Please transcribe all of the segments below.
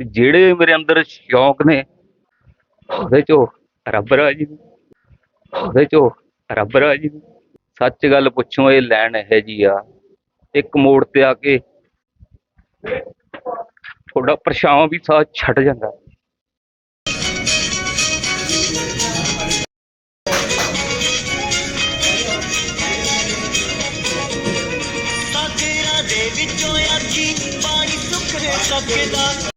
ਤੇ ਜਿਹੜੇ ਮੇਰੇ ਅੰਦਰ ਸ਼ੌਂਕ ਨੇ, ਉਹਦੇ ਚੋਂ ਰੱਬ ਰਾਜੀ ਉਹਦੇ ਚੋਂ ਰੱਬ ਰਾਜੀ ਸੱਚ ਗੱਲ ਪੁੱਛੋ, ਇਹ ਲੈਣ ਇਹ ਜੀ ਆ। ਇੱਕ ਮੋੜ ਤੇ ਆ ਕੇ ਤੁਹਾਡਾ ਪਰਛਾਵਾਂ ਵੀ ਸਾਹ ਛੱਡ ਜਾਂਦਾ। ਸਾਗਰਾਂ ਦੇ ਵਿੱਚੋਂ ਆਜੀ ਪਾਣੀ ਸੁੱਕਰੇ ਸਕਦਾ ਤੂੰ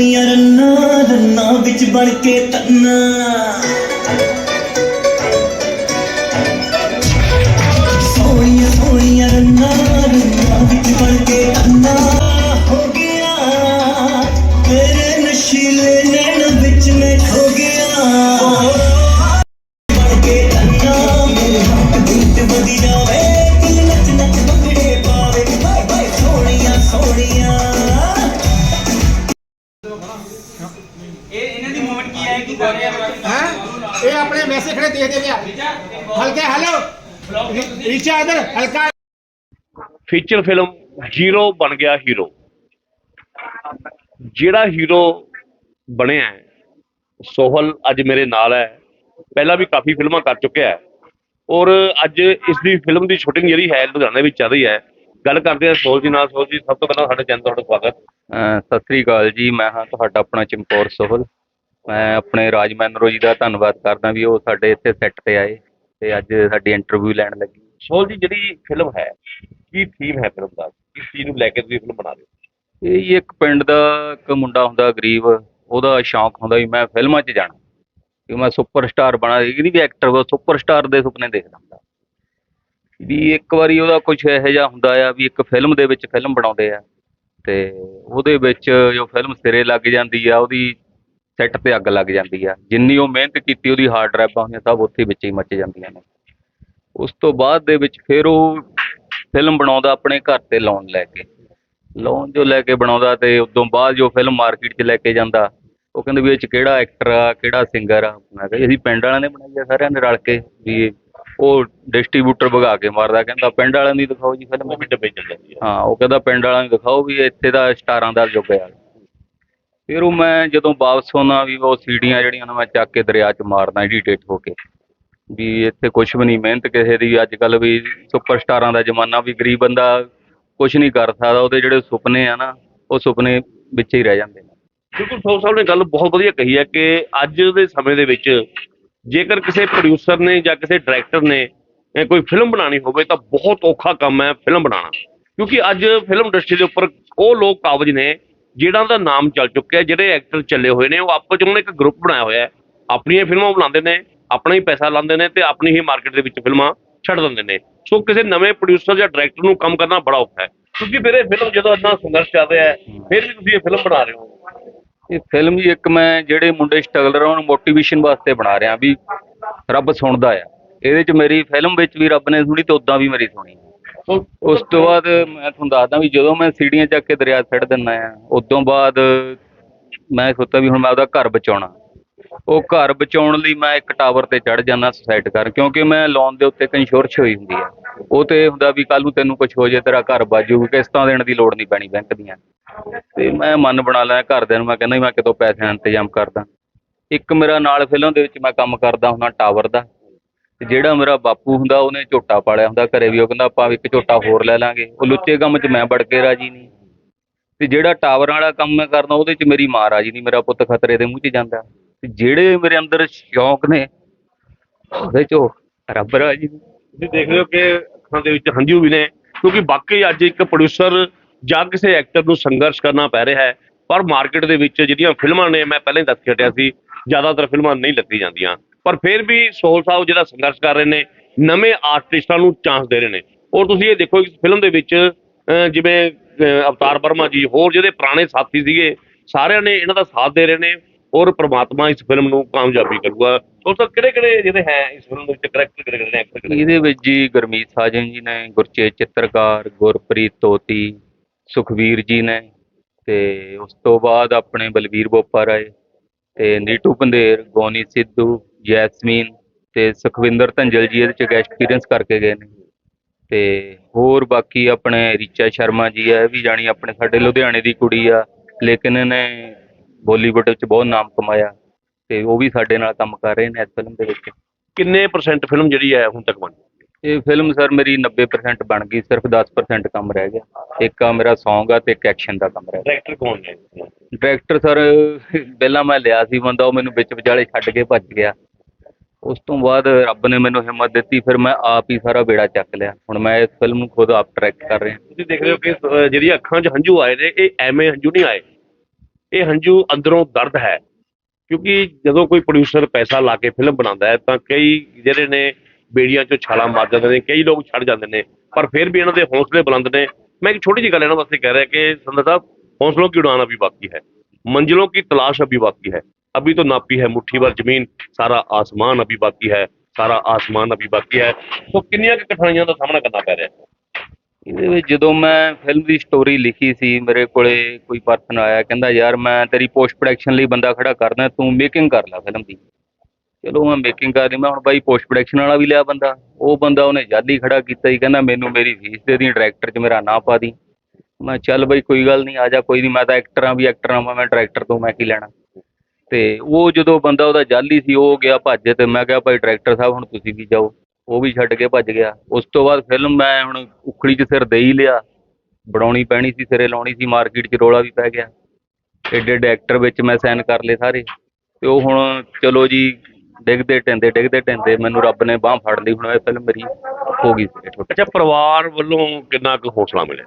ਰੰਨਾ ਰੰਨਾ ਵਿੱਚ ਬਣ ਕੇ ਤੰਨਾ। ਹੈ? ਇਹ ਆਪਣੇ ਵੈਸੇ ਖੜੇ ਦੇਖਦੇ ਪਿਆ ਹਲਕਾ ਹੈਲੋ ਰੀਚਾ ਇਧਰ ਹਲਕਾ। ਫੀਚਰ ਫਿਲਮ ਹੀਰੋ ਬਣ ਗਿਆ ਹੀਰੋ ਜਿਹੜਾ ਹੀਰੋ ਬਣਿਆ ਹੈ, ਸੋਹਲ ਅੱਜ ਮੇਰੇ ਨਾਲ ਹੈ। ਪਹਿਲਾਂ ਵੀ ਕਾਫੀ ਫਿਲਮਾਂ ਕਰ ਚੁੱਕਿਆ ਹੈ। ਔਰ ਅੱਜ ਇਸ ਦੀ ਫਿਲਮ ਦੀ ਸ਼ੂਟਿੰਗ ਜਿਹੜੀ ਹੈ ਲੁਧਿਆਣੇ ਵਿੱਚ ਚੱਲ ਰਹੀ ਹੈ। ਗੱਲ ਕਰਦੇ ਹਾਂ ਸੋਹਲ ਜੀ ਨਾਲ। ਸੋਹਲ ਜੀ ਸਭ ਤੋਂ ਪਹਿਲਾਂ ਸਾਡੇ ਚੈਨਲ ਤੁਹਾਡਾ ਸਵਾਗਤ। ਸਤਿ ਸ੍ਰੀ ਅਕਾਲ ਜੀ। ਮੈਂ ਹਾਂ ਤੁਹਾਡਾ ਆਪਣਾ ਚਮਕੌਰ ਸੋਹਲ। ਮੈਂ ਆਪਣੇ ਰਾਜ ਮੈਨਰੋ ਜੀ ਦਾ ਧੰਨਵਾਦ ਕਰਦਾ ਵੀ ਉਹ ਸਾਡੇ ਇੱਥੇ ਸੈੱਟ ਤੇ ਆਏ ਤੇ ਅੱਜ ਸਾਡੀ ਇੰਟਰਵਿਊ ਲੈਣ ਲੱਗੀ। ਸੋਹਲ ਜੀ ਜਿਹੜੀ ਫਿਲਮ ਹੈ ਕੀ ਥੀਮ ਹੈ ਫਿਲਮ ਦਾ? ਕਿਸ ਚੀਜ਼ ਨੂੰ ਲੈ ਕੇ ਤੁਸੀਂ ਫਿਲਮ ਬਣਾ ਰਹੇ ਹੋ? ਇਹ ਜੀ ਇੱਕ ਪਿੰਡ ਦਾ ਇੱਕ ਮੁੰਡਾ ਹੁੰਦਾ ਗਰੀਬ ਉਹਦਾ ਸ਼ੌਂਕ ਹੁੰਦਾ ਵੀ ਮੈਂ ਫਿਲਮਾਂ 'ਚ ਜਾਣਾ। ਵੀ ਮੈਂ ਸੁਪਰਸਟਾਰ ਬਣਾ ਇਹ ਨਹੀਂ ਵੀ ਐਕਟਰ ਉਹ ਸੁਪਰਸਟਾਰ ਦੇ ਸੁਪਨੇ ਦੇਖਦਾ ਹੁੰਦਾ। ਵੀ ਇੱਕ ਵਾਰੀ ਉਹਦਾ ਕੁਝ ਇਹੋ ਜਿਹਾ ਹੁੰਦਾ ਆ ਵੀ ਇੱਕ ਫਿਲਮ ਦੇ ਵਿੱਚ ਫਿਲਮ ਬਣਾਉਂਦੇ ਆ ਤੇ ਉਹਦੇ ਵਿੱਚ ਜੋ ਫਿਲਮ ਸਿਰੇ ਲੱਗ ਜਾਂਦੀ ਆ ਉਹਦੀ ਸੈੱਟ ਤੇ ਅੱਗ ਲੱਗ ਜਾਂਦੀ ਆ। ਜਿੰਨੀ ਉਹ ਮਿਹਨਤ ਕੀਤੀ ਉਹਦੀ ਹਾਰਡ ਡਰਾਈਵਾਂ ਹੋਈਆਂ ਸਭ ਉੱਥੇ ਵਿੱਚ ਹੀ ਮੱਚ ਜਾਂਦੀਆਂ ਨੇ। ਉਸ ਤੋਂ ਬਾਅਦ ਦੇ ਵਿੱਚ ਫਿਰ ਉਹ ਫਿਲਮ ਬਣਾਉਂਦਾ ਆਪਣੇ ਘਰ ਤੇ ਲੋਨ ਲੈ ਕੇ। ਲੋਨ ਜੋ ਲੈ ਕੇ ਬਣਾਉਂਦਾ ਤੇ ਉਦੋਂ ਬਾਅਦ ਜੋ ਫਿਲਮ ਮਾਰਕੀਟ 'ਚ ਲੈ ਕੇ ਜਾਂਦਾ ਉਹ ਕਹਿੰਦੇ ਵੀ ਇਹ 'ਚ ਕਿਹੜਾ ਐਕਟਰ ਆ ਕਿਹੜਾ ਸਿੰਗਰ ਆ? ਮੈਂ ਕਿਹਾ ਅਸੀਂ ਪਿੰਡ ਵਾਲਿਆਂ ਨੇ ਬਣਾਈ ਆ ਸਾਰਿਆਂ ਨੇ ਰਲ ਕੇ ਵੀ ਉਹ ਡਿਸਟ੍ਰੀਬਿਊਟਰ ਭਗਾ ਕੇ ਮਾਰਦਾ ਕਹਿੰਦਾ ਪਿੰਡ ਵਾਲਿਆਂ ਦੀ ਦਿਖਾਓ ਜੀ ਫਿਲਮ ਡੱਬੇ ਚੱਲ ਜਾਂਦੀ ਹੈ ਹਾਂ ਉਹ ਕਹਿੰਦਾ ਪਿੰਡ ਵਾਲਿਆਂ ਨੂੰ ਦਿਖਾਓ ਵੀ ਇੱਥੇ ਦਾ ਸਟਾਰਾਂ ਦਾ ਯੁੱਗ ਆ। ਫਿਰ ਉਹ ਮੈਂ ਜਦੋਂ ਵਾਪਸ ਆਉਣਾ ਵੀ ਉਹ ਸੀੜੀਆਂ ਜਿਹੜੀਆਂ ਨੇ ਮੈਂ ਚੱਕ ਕੇ ਦਰਿਆ 'ਚ ਮਾਰਦਾ ਐਡੀਟੇਟ ਹੋ ਕੇ। ਵੀ ਇੱਥੇ ਕੁਝ ਵੀ ਨਹੀਂ, ਮਿਹਨਤ ਕਿਸੇ ਦੀ ਅੱਜ ਕੱਲ ਵੀ ਸੁਪਰਸਟਾਰਾਂ ਦਾ ਜ਼ਮਾਨਾ ਵੀ ਗਰੀਬ ਬੰਦਾ ਕੁਝ ਨਹੀਂ ਕਰ ਸਕਦਾ, ਉਹਦੇ ਜਿਹੜੇ ਸੁਪਨੇ ਆ ਨਾ, ਉਹ ਸੁਪਨੇ ਵਿੱਚ ਹੀ ਰਹਿ ਜਾਂਦੇ ਨੇ। ਬਿਲਕੁਲ ਸੋਹ ਸਾਹਿਬ ਨੇ ਗੱਲ ਬਹੁਤ ਵਧੀਆ ਕਹੀ ਹੈ ਕਿ ਅੱਜ ਦੇ ਸਮੇਂ ਦੇ ਵਿੱਚ ਜੇਕਰ ਕਿਸੇ ਪ੍ਰੋਡਿਊਸਰ ਨੇ ਜਾਂ ਕਿਸੇ ਡਾਇਰੈਕਟਰ ਨੇ ਕੋਈ ਫਿਲਮ ਬਣਾਉਣੀ ਹੋਵੇ ਤਾਂ ਬਹੁਤ ਔਖਾ ਕੰਮ ਹੈ ਫਿਲਮ ਬਣਾਉਣਾ। ਕਿਉਂਕਿ ਅੱਜ ਫਿਲਮ ਇੰਡਸਟਰੀ ਦੇ ਉੱਪਰ ਉਹ ਲੋਕ ਕਾਬਜ ਨੇ ਜਿਹਨਾਂ ਦਾ ਨਾਮ ਚੱਲ ਚੁੱਕਿਆ, ਜਿਹੜੇ ਐਕਟਰ ਚੱਲੇ ਹੋਏ ਨੇ, ਉਹ ਆਪਸ ਵਿੱਚ ਉਹਨਾਂ ਨੇ ਇੱਕ ਗਰੁੱਪ ਬਣਾਇਆ ਹੋਇਆ ਹੈ। ਆਪਣੀਆਂ ਫਿਲਮਾਂ ਬਣਾਉਂਦੇ ਨੇ, ਆਪਣਾ ਹੀ ਪੈਸਾ ਲਾਉਂਦੇ ਨੇ ਤੇ ਆਪਣੀ ਹੀ ਮਾਰਕੀਟ ਦੇ ਵਿੱਚ ਫਿਲਮਾਂ ਛੱਡ ਦਿੰਦੇ ਨੇ। ਸੋ ਕਿਸੇ ਨਵੇਂ ਪ੍ਰੋਡਿਊਸਰ ਜਾਂ ਡਾਇਰੈਕਟਰ ਨੂੰ ਕੰਮ ਕਰਨਾ ਬੜਾ ਔਖਾ ਹੈ। ਕਿਉਂਕਿ ਫਿਰ ਇਹ ਫਿਲਮ ਜਦੋਂ ਇੰਨਾ ਸੰਘਰਸ਼ ਚੱਲ ਰਿਹਾ ਹੈ, ਫਿਰ ਵੀ ਤੁਸੀਂ ਇਹ ਫਿਲਮ ਬਣਾ ਰਹੇ ਹੋ। ਇਹ ਫਿਲਮ ਜੀ ਇੱਕ ਮੈਂ ਜਿਹੜੇ ਮੁੰਡੇ ਸਟਰਗਲਰ ਉਹਨਾਂ ਨੂੰ ਮੋਟੀਵੇਸ਼ਨ ਵਾਸਤੇ ਬਣਾ ਰਿਹਾ ਵੀ ਰੱਬ ਸੁਣਦਾ ਆ। ਇਹਦੇ ਚ ਮੇਰੀ ਫਿਲਮ ਵਿੱਚ ਵੀ ਰੱਬ ਨੇ ਸੁਣੀ ਤੇ ਉਦਾਂ ਵੀ ਮੇਰੀ ਸੁਣੀ। ਸੋ ਉਸ ਤੋਂ ਬਾਅਦ ਮੈਂ ਤੁਹਾਨੂੰ ਦੱਸਦਾ ਵੀ ਜਦੋਂ ਮੈਂ ਸੀੜੀਆਂ ਚੱਕ ਕੇ ਦਰਿਆ 'ਚ ਦਿੰਦਾ ਆ ਉਦੋਂ ਬਾਅਦ ਮੈਂ ਸੋਚਦਾ ਵੀ ਹੁਣ ਮੈਂ ਆਪਦਾ ਘਰ ਬਚਾਉਣਾ। ਉਹ ਘਰ ਬਚਾਉਣ ਲਈ ਮੈਂ ਇੱਕ ਟਾਵਰ ਤੇ ਚੜ ਜਾਂਦਾ ਸੁਸਾਈਡ ਕਰ ਕਿਉਂਕਿ ਮੈਂ ਲੋਨ ਦੇ ਉੱਤੇ ਇੱਕ ਹੋਈ ਹੁੰਦੀ ਆ। ਉਹ ਤੇ ਇਹ ਹੁੰਦਾ ਵੀ ਕੱਲ ਨੂੰ ਤੈਨੂੰ ਕੁਝ ਹੋ ਜੇ ਤੇਰਾ ਘਰ ਬਾਜੂ ਕਿਸ਼ਤਾਂ ਦੇਣ ਦੀ ਲੋੜ ਨਹੀਂ ਪੈਣੀ ਬੈਂਕ ਦੀਆਂ। ਤੇ ਮੈਂ ਮਨ ਬਣਾ ਲਿਆ ਘਰਦਿਆਂ ਨੂੰ, ਮੈਂ ਕਹਿੰਦਾ ਮੈਂ ਕਿਤੋਂ ਪੈਸੇ ਦਾ ਇੰਤਜ਼ਾਮ ਕਰਦਾ। ਇੱਕ ਮੇਰਾ ਨਾਲ ਫਿਲਮ ਦੇ ਵਿੱਚ ਮੈਂ ਕੰਮ ਕਰਦਾ ਹੁੰਦਾ ਟਾਵਰ ਦਾ। ਤੇ ਜਿਹੜਾ ਮੇਰਾ ਬਾਪੂ ਹੁੰਦਾ, ਉਹਨੇ ਝੋਟਾ ਪਾਲਿਆ ਹੁੰਦਾ ਘਰੇ ਵੀ, ਉਹ ਕਹਿੰਦਾ ਆਪਾਂ ਇੱਕ ਝੋਟਾ ਹੋਰ ਲੈ ਲਾਂਗੇ। ਉਹ ਲੁੱਚੇ ਕੰਮ 'ਚ ਮੈਂ ਵੜ ਕੇ ਰਾਜੀ ਨਹੀਂ। ਤੇ ਜਿਹੜਾ ਟਾਵਰਾਂ ਵਾਲਾ ਕੰਮ ਮੈਂ ਕਰਦਾ ਉਹਦੇ 'ਚ ਮੇਰੀ ਮਾਂ ਰਾਜੀ ਨਹੀਂ, ਮੇਰਾ ਪੁੱਤ ਖਤਰੇ ਦੇ ਮੂੰਹ 'ਚ ਜਾਂਦਾ। ਤੇ ਜਿਹੜੇ ਮੇਰੇ ਅੰਦਰ ਸ਼ੌਂਕ ਨੇ, ਉਹਦੇ 'ਚੋਂ ਰੱਬ ਰਾਜੀ ਨਹੀਂ। ਤੁਸੀਂ ਦੇਖ ਰਹੇ ਹੋ ਕਿ ਅੱਖਾਂ ਦੇ ਵਿੱਚ ਹੰਝੂ ਵੀ ਨੇ, ਕਿਉਂਕਿ ਵਾਕਈ ਅੱਜ ਇੱਕ ਪ੍ਰੋਡਿਊਸਰ ਜਾਂ ਕਿਸੇ ਐਕਟਰ ਨੂੰ ਸੰਘਰਸ਼ ਕਰਨਾ ਪੈ ਰਿਹਾ ਹੈ। ਪਰ ਮਾਰਕੀਟ ਦੇ ਵਿੱਚ ਜਿਹੜੀਆਂ ਫਿਲਮਾਂ ਨੇ, ਮੈਂ ਪਹਿਲਾਂ ਹੀ ਦੱਸ ਕੇ ਹਟਿਆ ਸੀ, ਜ਼ਿਆਦਾਤਰ ਫਿਲਮਾਂ ਨਹੀਂ ਲੱਗੀ ਜਾਂਦੀਆਂ। ਪਰ ਫਿਰ ਵੀ ਸੋਹਲ ਸਾਹਿਬ ਜਿਹੜਾ ਸੰਘਰਸ਼ ਕਰ ਰਹੇ ਨੇ, ਨਵੇਂ ਆਰਟਿਸਟਾਂ ਨੂੰ ਚਾਂਸ ਦੇ ਰਹੇ ਨੇ। ਔਰ ਤੁਸੀਂ ਇਹ ਦੇਖੋ, ਇਸ ਫਿਲਮ ਦੇ ਵਿੱਚ ਜਿਵੇਂ ਅਵਤਾਰ ਵਰਮਾ ਜੀ, ਹੋਰ ਜਿਹੜੇ ਪੁਰਾਣੇ ਸਾਥੀ ਸੀਗੇ, ਸਾਰਿਆਂ ਨੇ ਇਹਨਾਂ ਦਾ ਸਾਥ ਦੇ ਰਹੇ ਨੇ ਔਰ ਪ੍ਰਮਾਤਮਾ ਇਸ ਫਿਲਮ ਨੂੰ ਕਾਮਯਾਬੀ ਕਰੂਗਾ। ਸੋ ਸਰ ਕਿਹੜੇ ਕਿਹੜੇ ਜਿਹੜੇ ਹੈ ਇਸ ਫਿਲਮ ਦੇ ਵਿੱਚ ਕਰੈਕਟਰ ਕਿਹੜੇ ਕਿਹੜੇ ਨੇ ਐਕਟਰ ਕਿਹੜੇ ਇਹਦੇ ਵਿੱਚ ਜੀ ਗੁਰਮੀਤ ਸਾਜਨ ਜੀ ਨੇ ਗੁਰਚੇਤ ਚਿੱਤਰਕਾਰ ਗੁਰਪ੍ਰੀਤ ਤੋਤੀ ਸੁਖਵੀਰ ਜੀ ਨੇ। ਤੇ ਉਸ ਤੋਂ ਬਾਅਦ ਆਪਣੇ ਬਲਬੀਰ ਬੋਪਾ ਰਾਏ ਤੇ ਨੀਟੂ ਪੰਦੇਰ ਗੋਨੀ ਸਿੱਧੂ, ਜੈਸਮੀਨ ਤੇ ਸੁਖਵਿੰਦਰ ਧੰਜਲ ਜੀ ਇਹਦੇ ਚ ਗੈਸਟ ਅਪੀਅਰੈਂਸ ਕਰਕੇ ਗਏ ਨੇ। ਤੇ ਹੋਰ ਬਾਕੀ ਆਪਣੇ ਰਿਚਾ ਸ਼ਰਮਾ ਜੀ ਆ, ਇਹ ਵੀ ਜਾਣੀ ਆਪਣੇ ਸਾਡੇ ਲੁਧਿਆਣੇ ਦੀ ਕੁੜੀ ਆ, ਲੇਕਿਨ ਇਹਨੇ ਬਾਲੀਵੁੱਡ ਵਿੱਚ ਬਹੁਤ ਨਾਮ ਕਮਾਇਆ ਤੇ ਉਹ ਵੀ ਸਾਡੇ ਨਾਲ ਕੰਮ ਕਰ ਰਹੇ ਨੇ ਇਸ ਫਿਲਮ ਦੇ ਵਿੱਚ। ਕਿੰਨੇ ਪਰਸੈਂਟ ਫਿਲਮ ਜਿਹੜੀ ਹੈ ਹੁਣ ਤੱਕ ਬਣੀ? ਇਹ ਫਿਲਮ ਸਰ ਮੇਰੀ 90% ਬਣ ਗਈ ਸਿਰਫ 10% ਕੰਮ ਰਹਿ ਗਿਆ। ਇੱਕ ਆ ਮੇਰਾ Song ਆ ਤੇ ਇੱਕ ਐਕਸ਼ਨ ਦਾ ਕੰਮ ਰਹਿ ਗਿਆ। ਡਾਇਰੈਕਟਰ ਕੌਣ ਨੇ? ਡਾਇਰੈਕਟਰ ਸਰ ਪਹਿਲਾਂ ਮੈਂ ਲਿਆ ਸੀ ਬੰਦਾ ਉਹ ਮੈਨੂੰ ਵਿੱਚ ਵਿਚਾਲੇ ਛੱਡ ਕੇ ਭੱਜ ਗਿਆ। ਉਸ ਤੋਂ ਬਾਅਦ ਰੱਬ ਨੇ ਮੈਨੂੰ ਹਿੰਮਤ ਦਿੱਤੀ ਫਿਰ ਮੈਂ ਆਪ ਹੀ ਸਾਰਾ ਬੇੜਾ ਚੱਕ ਲਿਆ। ਹੁਣ ਮੈਂ ਇਸ ਫਿਲਮ ਨੂੰ ਖੁਦ ਆਪ ਡਾਇਰੈਕਟ ਕਰ ਰਿਹਾ। ਤੁਸੀਂ ਦੇਖ ਰਹੇ ਹੋ ਕਿ ਅਹ, ਜਿਹੜੀਆਂ ਅੱਖਾਂ 'ਚ ਹੰਝੂ ਆਏ ਨੇ ਇਹ ਐਵੇਂ ਹੰਝੂ ਨਹੀਂ ਆਏ। ਇਹ ਹੰਝੂ ਅੰਦਰੋਂ ਦਰਦ ਹੈ। ਕਿਉਂਕਿ ਜਦੋਂ ਕੋਈ ਪ੍ਰੋਡਿਊਸਰ ਪੈਸਾ ਲਾ ਕੇ ਫਿਲਮ ਬਣਾਉਂਦਾ ਹੈ ਤਾਂ ਕਈ ਜਿਹੜੇ ਨੇ ਬੇੜੀਆਂ 'ਚੋਂ ਛਾਲਾਂ ਮਾਰ ਜਾਂਦੇ ਨੇ ਕਈ ਲੋਕ ਛੱਡ ਜਾਂਦੇ ਨੇ ਪਰ ਫਿਰ ਵੀ ਇਹਨਾਂ ਦੇ ਹੌਸਲੇ ਬੁਲੰਦ ਨੇ ਮੈਂ ਇੱਕ ਛੋਟੀ ਜਿਹੀ ਗੱਲ ਇਹਨਾਂ ਵਾਸਤੇ ਕਹਿ ਰਿਹਾ ਕਿ ਸੰਦਰ ਸਾਹਿਬ हौसलों की उड़ान अभी बाकी है मंजिलों की तलाश अभी बाकी है अभी तो नापी है मुट्ठी भर जमीन सारा आसमान अभी बाकी है सारा आसमान अभी बाकी है तो ਕਿੰਨੀਆਂ ਕੁ ਕਠਿਨਾਈਆਂ ਦਾ ਸਾਹਮਣਾ ਕਰਨਾ ਪੈ ਰਿਹਾ ਹੈ ਇਹਦੇ ਵਿੱਚ ਜਦੋਂ ਮੈਂ ਫਿਲਮ ਦੀ ਸਟੋਰੀ ਲਿਖੀ ਸੀ ਮੇਰੇ ਕੋਲੇ ਕੋਈ ਪਰਸਨ ਆਇਆ ਕਹਿੰਦਾ ਯਾਰ ਮੈਂ ਤੇਰੀ ਪੋਸਟ ਪ੍ਰੋਡਕਸ਼ਨ ਲਈ ਬੰਦਾ ਖੜਾ ਕਰਦਾ ਤੂੰ ਮੇਕਿੰਗ ਕਰ ਲੈ ਫਿਲਮ ਦੀ ਚਲੋ ਮੈਂ ਮੇਕਿੰਗ ਕਰ ਲਈ ਮੈਂ ਹੁਣ ਬਾਈ ਪੋਸਟ ਪ੍ਰੋਡਕਸ਼ਨ ਵਾਲਾ ਵੀ ਲਿਆ ਬੰਦਾ। ਉਹ ਬੰਦਾ ਉਹਨੇ ਜਾਲੀ ਖੜਾ ਕੀਤਾ ਸੀ, ਕਹਿੰਦਾ ਮੈਨੂੰ ਮੇਰੀ ਫੀਸ ਦੇ ਦੀ ਡਾਇਰੈਕਟਰ 'ਚ ਮੇਰਾ ਨਾਂ ਪਾ ਦੀ ਮੈਂ ਚੱਲ ਬਈ ਕੋਈ ਗੱਲ ਨਹੀਂ, ਆ ਜਾ, ਕੋਈ ਨਹੀਂ ਮੈਂ ਤਾਂ ਐਕਟਰ ਆ ਵੀ ਐਕਟਰ ਆ, ਮੈਂ ਡਾਇਰੈਕਟਰ ਤੋਂ, ਮੈਂ ਕੀ ਲੈਣਾ। ਤੇ ਉਹ ਜਦੋਂ ਬੰਦਾ ਉਹਦਾ ਜਾਲੀ ਸੀ, ਉਹ ਗਿਆ ਭੱਜ ਤੇ ਮੈਂ ਕਿਹਾ, ਭਾਈ ਡਾਇਰੈਕਟਰ ਸਾਹਿਬ, ਹੁਣ ਤੁਸੀਂ ਵੀ ਜਾਓ। ਉਹ ਵੀ ਛੱਡ ਕੇ ਭੱਜ ਗਿਆ। ਉਸ ਤੋਂ ਬਾਅਦ ਫਿਲਮ ਮੈਂ ਹੁਣ ਉਖੜੀ 'ਚ ਸਿਰ ਦੇ ਹੀ ਲਿਆ। ਬਣਾਉਣੀ ਪੈਣੀ ਸੀ, ਸਿਰੇ ਲਾਉਣੀ ਸੀ ਮਾਰਕੀਟ 'ਚ ਰੋਲਾ ਵੀ ਪੈ ਗਿਆ। ਏਡੇ ਏਡੇ ਐਕਟਰ ਵਿੱਚ ਮੈਂ ਸਾਈਨ ਕਰ ਲਏ ਸਾਰੇ। ਤੇ ਉਹ ਹੁਣ, ਚਲੋ ਜੀ ਡਿੱਗਦੇ ਟੈਂਦੇ ਡਿੱਗਦੇ ਟੈਂਦੇ ਮੈਨੂੰ ਰੱਬ ਨੇ ਬਾਹ ਫੜ ਲਈ ਹੁਣ ਇਹ ਫਿਲਮ ਮੇਰੀ ਹੋ ਗਈ ਸੀ ਛੋਟੇ ਅੱਛਾ ਪਰਿਵਾਰ ਵੱਲੋਂ ਕਿੰਨਾ ਕੁ ਹੌਸਲਾ ਮਿਲਿਆ?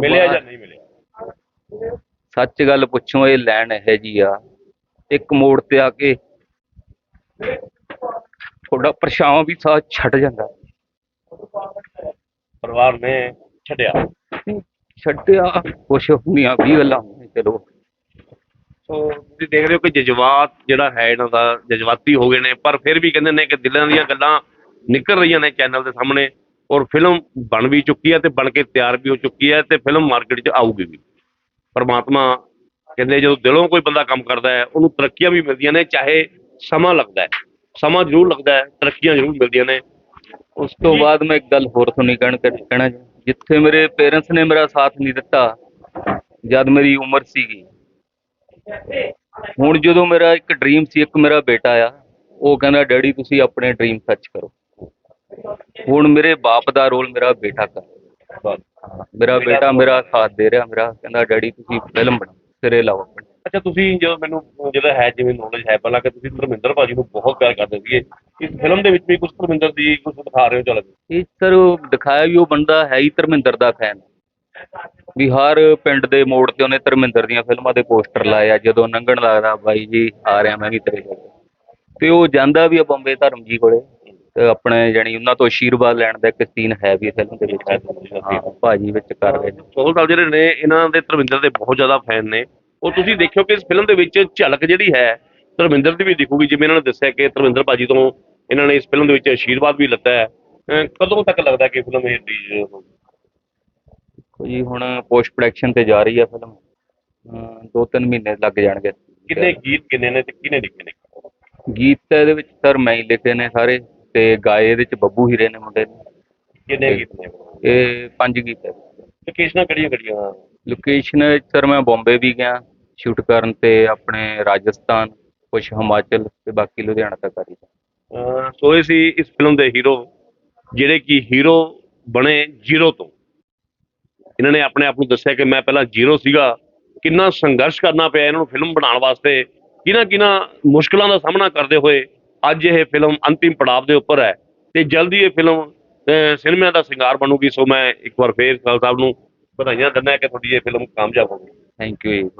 ਮਿਲਿਆ ਜਾਂ ਨਹੀਂ ਮਿਲਿਆ? ਸੱਚ ਗੱਲ ਪੁੱਛੋ ਇਹ ਲੈਣ ਇਹ ਜੀ ਆ ਇੱਕ ਮੋੜ ਤੇ ਆ ਕੇ ਥੋੜਾ ਪਰਛਾਵਾਂ ਵੀ ਸਾਥ ਛੱਡ ਜਾਂਦਾ। ਪਰਿਵਾਰ ਨੇ ਛੱਡਿਆ? ਛੱਡਿਆ ਕੁਛ ਹੁੰਦੀਆਂ ਵੀ ਗੱਲਾਂ ਚਲੋ। ਤੁਸੀਂ ਦੇਖ ਰਹੇ ਹੋ ਕਿ ਜਜ਼ਬਾਤ ਜਿਹੜਾ ਹੈ ਇਹਨਾਂ ਦਾ ਜਜ਼ਬਾਤੀ ਹੋ ਗਏ ਨੇ ਪਰ ਫਿਰ ਵੀ ਕਹਿੰਦੇ ਨੇ ਕਿ ਦਿਲਾਂ ਦੀਆਂ ਗੱਲਾਂ ਨਿਕਲ ਰਹੀਆਂ ਨੇ ਚੈਨਲ ਦੇ ਸਾਹਮਣੇ ਔਰ ਫਿਲਮ ਬਣ ਵੀ ਚੁੱਕੀ ਹੈ ਤੇ ਬਣ ਕੇ ਤਿਆਰ ਵੀ ਹੋ ਚੁੱਕੀ ਹੈ ਤੇ ਫਿਲਮ ਮਾਰਕੀਟ 'ਚ ਆਊਗੀ ਵੀ ਪਰਮਾਤਮਾ ਕਹਿੰਦੇ ਜਦੋਂ ਦਿਲੋਂ ਕੋਈ ਬੰਦਾ ਕੰਮ ਕਰਦਾ ਹੈ ਉਹਨੂੰ ਤਰੱਕੀਆਂ ਵੀ ਮਿਲਦੀਆਂ ਨੇ ਚਾਹੇ ਸਮਾਂ ਲੱਗਦਾ ਹੈ ਸਮਾਂ ਜ਼ਰੂਰ ਲੱਗਦਾ ਹੈ ਤਰੱਕੀਆਂ ਜ਼ਰੂਰ ਮਿਲਦੀਆਂ ਨੇ ਉਸ ਤੋਂ ਬਾਅਦ ਮੈਂ ਇੱਕ ਗੱਲ ਹੋਰ ਤੁਹਾਨੂੰ ਕਹਿਣ ਕਹਿਣਾ। ਜਿੱਥੇ ਮੇਰੇ ਪੇਰੈਂਟਸ ਨੇ ਮੇਰਾ ਸਾਥ ਨਹੀਂ ਦਿੱਤਾ ਜਦ ਮੇਰੀ ਉਮਰ ਸੀਗੀ ਹੁਣ ਜਦੋਂ ਮੇਰਾ ਇੱਕ ਡ੍ਰੀਮ ਸੀ ਇੱਕ ਮੇਰਾ ਬੇਟਾ ਆ ਉਹ ਕਹਿੰਦਾ ਡੈਡੀ ਤੁਸੀਂ ਆਪਣੇ ਡ੍ਰੀਮ ਸੱਚ ਕਰੋ। ਹੁਣ ਮੇਰੇ ਬਾਪ ਦਾ ਰੋਲ ਮੇਰਾ ਬੇਟਾ ਕਰ ਮੇਰਾ ਬੇਟਾ ਮੇਰਾ ਸਾਥ ਦੇ ਰਿਹਾ ਮੇਰਾ ਕਹਿੰਦਾ ਡੈਡੀ ਤੁਸੀਂ ਫਿਲਮ ਬਣਾਓ ਸਿਰੇ ਲਾਓ ਅੱਛਾ ਤੁਸੀਂ ਜਦੋਂ ਮੈਨੂੰ ਜਿਹੜਾ ਹੈ ਜਿਵੇਂ ਨੌਲੇਜ ਹੈ ਪਹਿਲਾਂ ਕਿ ਤੁਸੀਂ ਧਰਮਿੰਦਰ ਭਾਜੀ ਨੂੰ ਬਹੁਤ ਪਿਆਰ ਕਰਦੇ ਸੀਗੇ ਇਸ ਫਿਲਮ ਦੇ ਵਿੱਚ ਵੀ ਕੁਝ ਧਰਮਿੰਦਰ ਦੀ ਕੁਝ ਦਿਖਾ ਰਹੇ ਹੋ ਚੱਲ। ਇਹ ਸਰ ਦਿਖਾਇਆ ਵੀ ਉਹ ਬੰਦਾ ਹੈ ਹੀ ਧਰਮਿੰਦਰ ਦਾ ਫੈਨ ਵੀ ਹਰ ਪਿੰਡ ਦੇ ਮੋੜ ਤੇ ਉਹਨੇ ਧਰਮਿੰਦਰ ਦੀਆਂ ਫਿਲਮਾਂ ਦੇ ਪੋਸਟਰ ਲਾਏ ਆ ਜਦੋਂ ਲੰਘਣ ਲੱਗਦਾ ਬਾਈ ਜੀ ਆ ਰਿਹਾ ਮੈਂ ਵੀ ਤੇਰੇ ਕੋਲ। ਤੇ ਉਹ ਜਾਂਦਾ ਵੀ ਆ ਬੰਬੇ ਧਰਮ ਜੀ ਕੋਲੇ ਤੇ ਆਪਣੇ ਜਾਣੀ ਉਹਨਾਂ ਤੋਂ ਆਸ਼ੀਰਵਾਦ ਲੈਣ ਦਾ ਇੱਕ ਸੀਨ ਹੈ ਵੀ ਫਿਲਮ ਦੇ ਵਿੱਚ। ਹਾਂ, ਭਾਜੀ ਵਿੱਚ ਕਰ ਰਹੇ ਨੇ। ਸੋਹਲ ਸਾਹਿਬ ਜਿਹੜੇ ਨੇ ਇਹਨਾਂ ਦੇ ਧਰਮਿੰਦਰ ਦੇ ਬਹੁਤ ਜ਼ਿਆਦਾ ਫੈਨ ਨੇ। ਉਹ ਤੁਸੀਂ ਦੇਖਿਓ ਕਿ ਇਸ ਫਿਲਮ ਦੇ ਵਿੱਚ ਝਲਕ ਜਿਹੜੀ ਹੈ ਧਰਮਿੰਦਰ ਦੀ ਵੀ ਦਿਖੂਗੀ। ਜਿਵੇਂ ਇਹਨਾਂ ਨੇ ਦੱਸਿਆ ਕਿ ਧਰਮਿੰਦਰ ਭਾਜੀ ਤੋਂ ਇਹਨਾਂ ਨੇ ਇਸ ਫਿਲਮ ਦੇ ਵਿੱਚ ਆਸ਼ੀਰਵਾਦ ਵੀ ਲੱਤਾ ਹੈ। ਕਦੋਂ ਤੱਕ ਲੱਗਦਾ ਕਿ ਫਿਲਮ ਇਹ ਰਿਲੀਜ਼ ਹੋਊਗੀ ਜੀ ਹੁਣ ਪੋਸਟ ਪ੍ਰੋਡਕਸ਼ਨ ਤੇ ਜਾ ਰਹੀ ਆ ਫਿਲਮ ਦੋ ਤਿੰਨ ਮਹੀਨੇ ਲੱਗ ਜਾਣਗੇ। ਕਿੰਨੇ ਗੀਤ ਕਿੰਨੇ ਨੇ ਤੇ ਕਿਹਨੇ ਲਿਖੇ ਨੇ? ਗੀਤ ਤਾਂ ਇਹਦੇ ਵਿੱਚ ਸਰ ਮੈਂ ਹੀ ਲਿਖੇ ਨੇ ਸਾਰੇ ਤੇ ਗਾਏ ਇਹਦੇ ਚ ਬੱਬੂ ਹੀਰੇ ਨੇ ਮੁੰਡੇ ਨੇ ਕਿੰਨੇ ਗੀਤ ਨੇ? ਇਹ ਪੰਜ ਗੀਤ ਹੈ। ਲੋਕੇਸ਼ਨਾਂ ਕਿਹੜੀਆਂ ਕਿਹੜੀਆਂ? ਲੋਕੇਸ਼ਨ ਸਰ ਮੈਂ ਬੰਬੇ ਵੀ ਗਿਆ ਸ਼ੂਟ ਕਰਨ ਤੇ ਆਪਣੇ ਰਾਜਸਥਾਨ ਕੁਛ ਹਿਮਾਚਲ ਤੇ ਬਾਕੀ ਲੁਧਿਆਣਾ ਤੱਕ ਆ ਰਹੀ ਅਹ ਸੋ ਇਹ ਸੀ ਇਸ ਫਿਲਮ ਦੇ ਹੀਰੋ ਜਿਹੜੇ ਕਿ ਹੀਰੋ ਬਣੇ ਜ਼ੀਰੋ ਤੋਂ। ਇਹਨਾਂ ਨੇ ਆਪਣੇ ਆਪ ਨੂੰ ਦੱਸਿਆ ਕਿ ਮੈਂ ਪਹਿਲਾਂ ਜ਼ੀਰੋ ਸੀਗਾ। ਕਿੰਨਾ ਸੰਘਰਸ਼ ਕਰਨਾ ਪਿਆ ਇਹਨਾਂ ਨੂੰ ਫਿਲਮ ਬਣਾਉਣ ਵਾਸਤੇ। ਕਿਹਨਾਂ ਕਿਹਨਾਂ ਮੁਸ਼ਕਲਾਂ ਦਾ ਸਾਹਮਣਾ ਕਰਦੇ ਹੋਏ ਅੱਜ ਇਹ ਫਿਲਮ ਅੰਤਿਮ ਪੜਾਅ ਦੇ ਉੱਪਰ ਹੈ। ਤੇ ਜਲਦੀ ਇਹ ਫਿਲਮ ਅਹ ਸਿਨੇਮਾ ਦਾ ਸ਼ਿੰਗਾਰ ਬਣੂਗੀ, ਸੋ ਮੈਂ ਇੱਕ ਵਾਰ ਫੇਰ ਖਾਲ ਸਾਹਿਬ ਨੂੰ ਵਧਾਈਆਂ ਦਿੰਦਾ ਕਿ ਤੁਹਾਡੀ ਇਹ ਫਿਲਮ ਕਾਮਯਾਬ ਹੋਵੇ ਥੈਂਕ ਯੂ